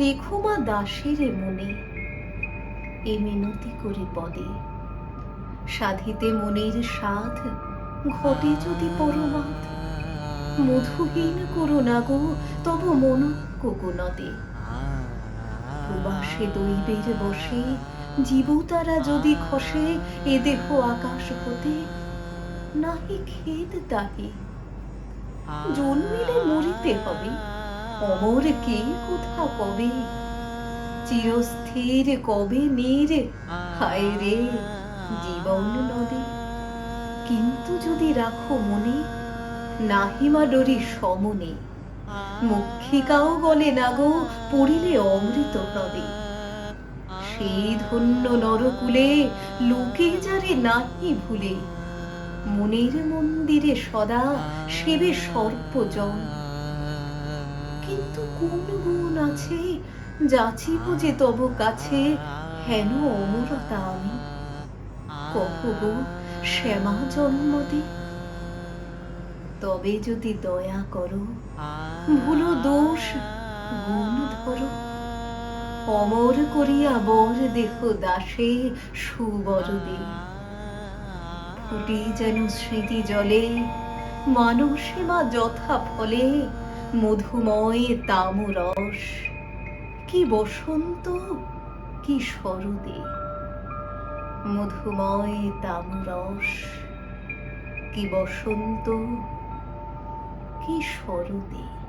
রেখো মা দাসের মনে এ মিনতি করে পদে সাধিতে মনের সাধ ঘটে যদি পরমাদ মধুহীন করো না গো, তব মন কোকোনদে প্রবাসে দৈবের বসে, জীবতারা যদি খসে, এ দেহ আকাশ হতে নাহি খেদ তাহে জন্মিলে মরিতে হবে। অমর কে কোথা কবে? চিরস্থির কবে নীর? হায় রে, জীবন নদে। কিন্তু যদি রাখো মনে নাহিমা ডরি সমনে। মুখিকাও বলে, না গো, পড়িলে অমৃত হ্রদে সেই ধন্য নরকুলে, লোকে যারে নাহি ভুলে। মনের মন্দিরে সদা সেবে সর্পজন। কিন্তু কোন গুণ আছে? যাচিব যে তব কাছে হেন অমরতা আমি। কহ গো শ্যামা জন্মদে তবে যদি দয়া করো, ভুলো দোষ, গুণ ধরো। অমর করিয়া বর দেহ দাসে সুবর দে ফুটি যেন স্মৃতি জলে মানসে মা যথা ফলে মধুময় তামরস। কি বসন্ত কি শরদে। মধুময় তামরস কি বসন্ত কি শরদে।